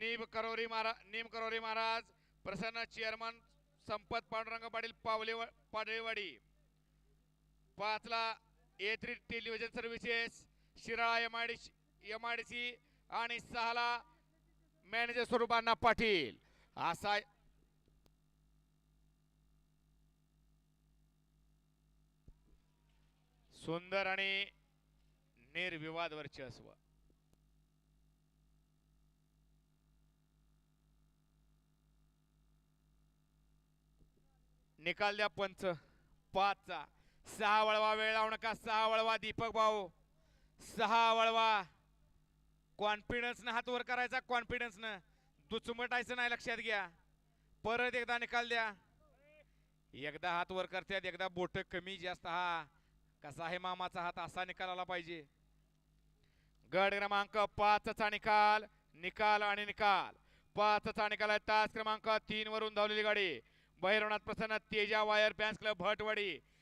नीम करोरी महाराज नीम करोरी महाराज प्रसन्न चेअरमन संपत पांडुरंग पाटील पावले पाडळेवाडी. पाचला A three television services Shirala M I D M I D C आणि सहाला manager स्वरूपांना पाटील. असा सुंदर आणि निर्विवाद वर्चस्व. निकाल द्या पंच. पाचचा सहा वळवा वेळ लावू नका. सहा वळवा दीपक भाऊ. सहा वळवा. कॉन्फिडन्सनं हात वर करायचा कॉन्फिडन्सनं. दुचमटायचं नाही लक्षात घ्या. परत एकदा निकाल द्या. एकदा हात वर करतात एकदा बोट कमी जास्त. हा कसा आहे मामाचा हात? असा निकाल आला पाहिजे. गड क्रमांक पाचचा निकाल निकाल आणि निकाल. पाचचा निकाल आहे. तास क्रमांक तीन वरून धावलेली गाडी. बहिरवनाथ प्रसन्न Teja wire fans club Bhatwadi.